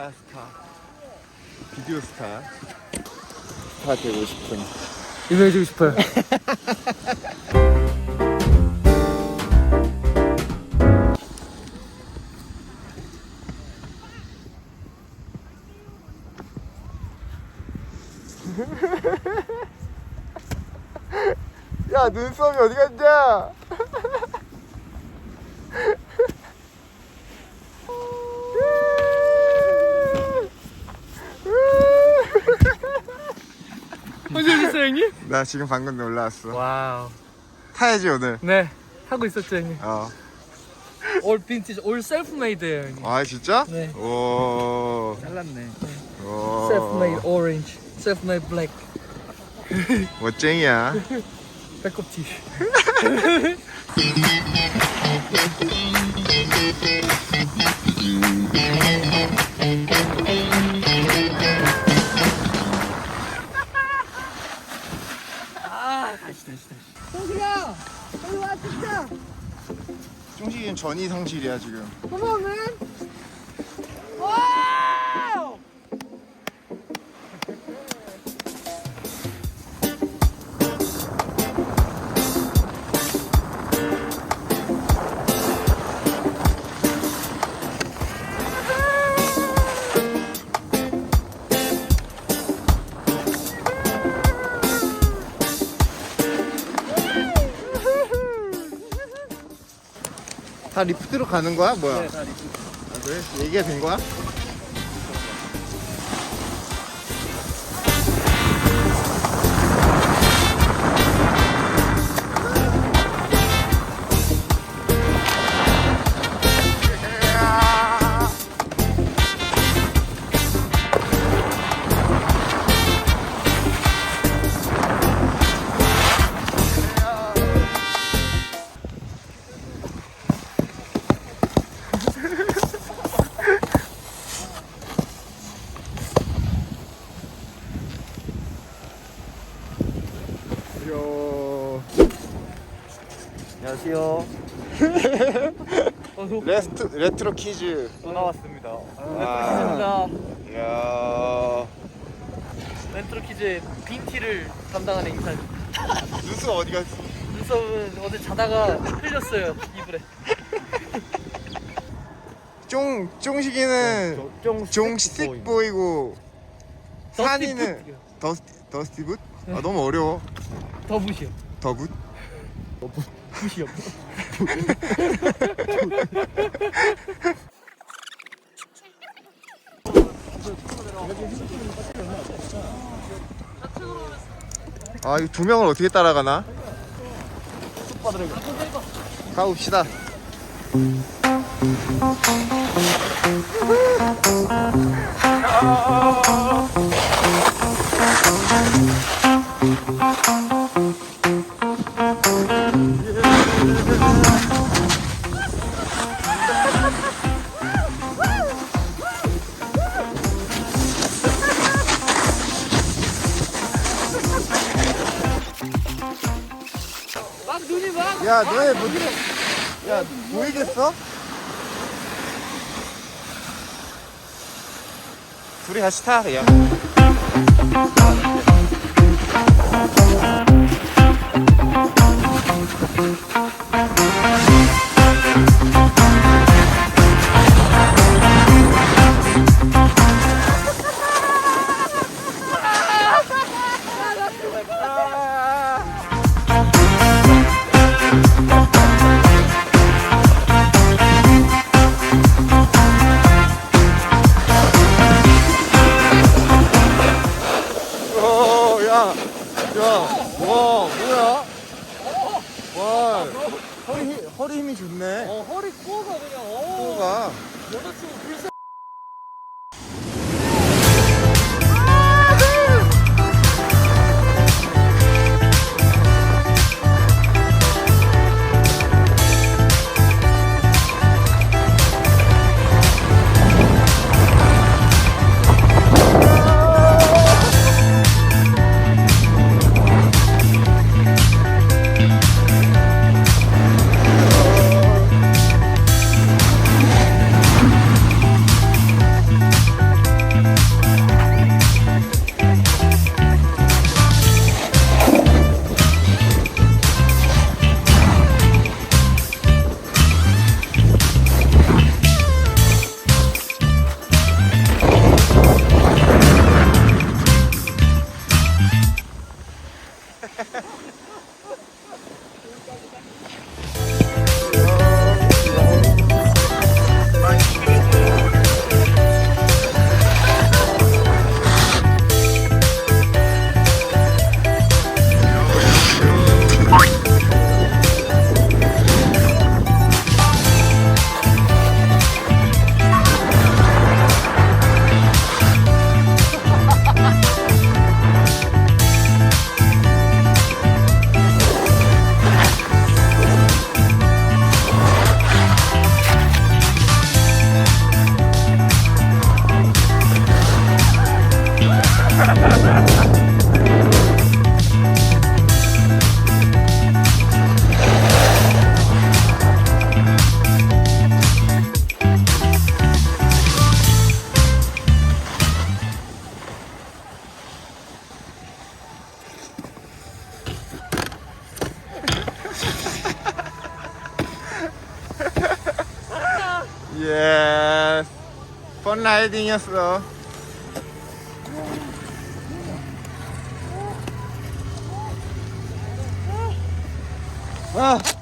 스타 스타. 비디오 스타. 스타 되고 싶은. 유명해지고 싶어요. 야 눈썹이 어디 갔냐 언제 오셨어요 형님? 나 지금 방금 올라왔어 와우. 타야지 오늘 네 하고 있었죠 형님. 어. 올 빈티지, 올 셀프메이드예요 형님. 아 진짜? 네. 오. 잘났네. 오. 셀프메이드 오렌지, 셀프메이드 블랙, 멋쟁이야 배꼽 티. 다시 다시. 성실아, 여기 와 진짜. 종식이는 전이 성실이야 지금 Come on, man. 다 리프트로 가는 거야 뭐야? 네, 다 리프. 아, 그래? 얘기가 된 거야? 안녕하세요. 레스트 레트로 퀴즈. 또 나왔습니다. 아. 멘트로키즈입니다. 야. 멘트로키즈의 빈티를 담당하는 인사. 눈썹 어디 갔어? 눈썹은 어제 자다가 흘렸어요 이불에. 쫑 쫑식이는 종식 보이고 산이는 더스티 더스티 붓? 아 너무 어려워. 더 붓이요. 더붓? 붓 이요. 아이 두 명을 어떻게 따라가나? 가봅시다. 야 너네 뭐? 야 보이겠어? 둘이 같이 타 그냥. 허리, 힘- 힘이 좋네. 어 허리 꼬가 그냥. 어. 코가. 여자친구 불쌍. 예. 펀 라이딩이었어. 아.